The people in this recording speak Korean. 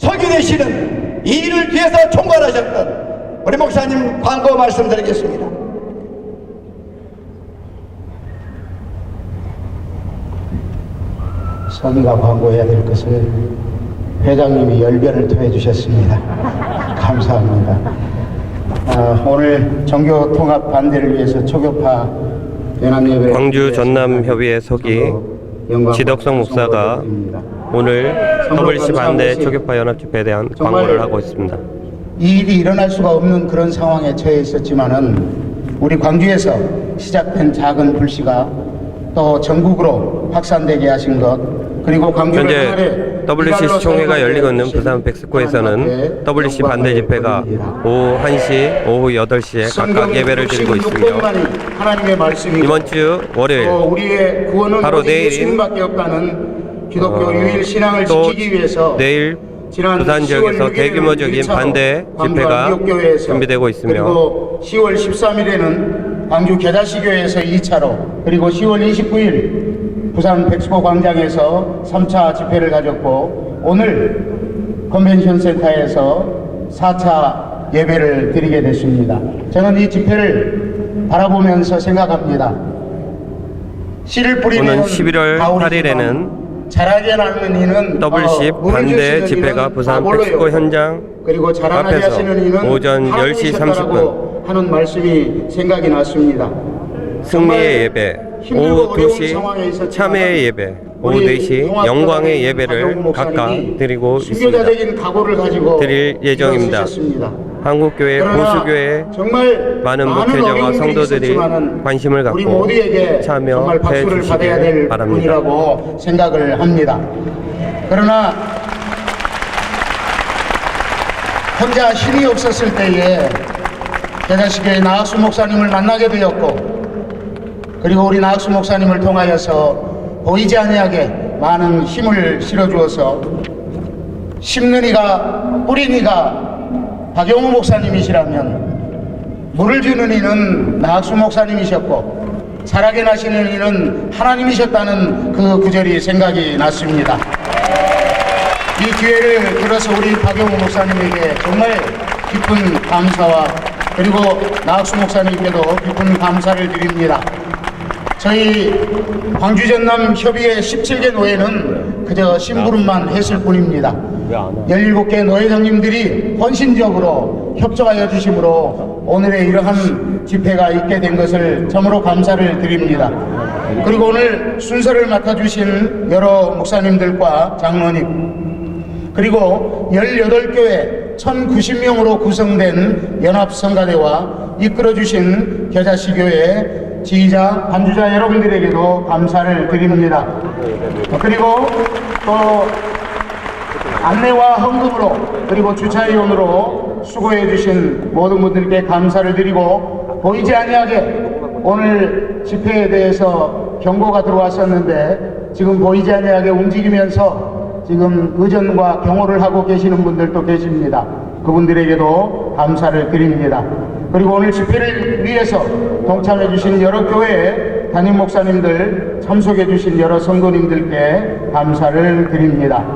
설교되시는 이 일을 위해서 총괄하셨던 우리 목사님 광고 말씀드리겠습니다. 선과 광고해야 될 것을 회장님이 열변을 토해 주셨습니다. 감사합니다. 아, 오늘 정교 통합 반대를 위해서 초교파 광주 전남협의회 서기 지덕성 목사가 오늘 WC 반대 초교파 연합 집회에 대한 광고를 하고 있습니다. 이 일이 일어날 수가 없는 그런 상황에 처해 있었지만은 우리 광주에서 시작된 작은 불씨가 또 전국으로 확산되게 하신 것 그리고 현재 하나의 WC 이발로 총회가 열리고 있는 부산 백스코에서는 WC 반대 집회가. 오후 1시, 오후 8시에 각각 예배를 드리고 있으며 이번 주 월요일 바로 내일인 기독교 어, 유일 신앙을 또 지키기 위해서 내일 부산 10월 지역에서 6일에는 대규모적인 1차로 반대 집회가 준비되고 있으며 그리고 10월 13일에는 광주 계자시교회에서 2차로 그리고 10월 29일 부산 백스코 광장에서 3차 집회를 가졌고 오늘 컨벤션 센터에서 4차 예배를 드리게 됐습니다. 저는 이 집회를 바라보면서 생각합니다. 씨를 뿌리는 오는 11월 8일에는 자라게 나는 이는 WC 어, 반대 집회가 부산. 백스코 현장 그리고 자라나게 앞에서 하시는 이는 오전 10시 하나님이셨다라고 하는 말씀이 생각이 났습니다. 승리의 예배, 오후 어려운 2시 상황에 있었지만 참회의 예배, 오후 우리 4시 통합 영광의 예배를 각각 드리고 있습니다. 드릴 예정입니다. 한국교회, 보수교회 정말 많은 목회자와 성도들이 관심을 갖고 참여해 주시길 받아야 될 바랍니다. 생각을 합니다. 그러나 혼자 힘이 없었을 때에 대다시교회 나학수 목사님을 만나게 되었고 그리고 우리 나학수 목사님을 통하여서 보이지 아니하게 많은 힘을 실어주어서 심는 이가 뿌린 이가 박영우 목사님이시라면 물을 주는 이는 나학수 목사님이셨고 자라게 나시는 이는 하나님이셨다는 그 구절이 생각이 났습니다. 이 기회를 들어서 우리 박영우 목사님에게 정말 깊은 감사와 그리고 나학수 목사님께도 깊은 감사를 드립니다. 저희 광주 전남 협의회 17개 노회는 그저 심부름만 했을 뿐입니다. 17개 노회장님들이 헌신적으로 협조하여 주심으로 오늘의 이러한 집회가 있게 된 것을 참으로 감사를 드립니다. 그리고 오늘 순서를 맡아주신 여러 목사님들과 장로님 그리고 18교회 1090명으로 구성된 연합성가대와 이끌어주신 겨자시교회 지휘자, 반주자 여러분들에게도 감사를 드립니다. 그리고 또 안내와 헌금으로 그리고 주차위원으로 수고해 주신 모든 분들께 감사를 드리고 보이지 아니하게 오늘 집회에 대해서 경고가 들어왔었는데 지금 보이지 아니하게 움직이면서 지금 의전과 경호를 하고 계시는 분들도 계십니다. 그분들에게도 감사를 드립니다. 그리고 오늘 집회를 위해서 동참해 주신 여러 교회 담임 목사님들 참석해 주신 여러 성도님들께 감사를 드립니다.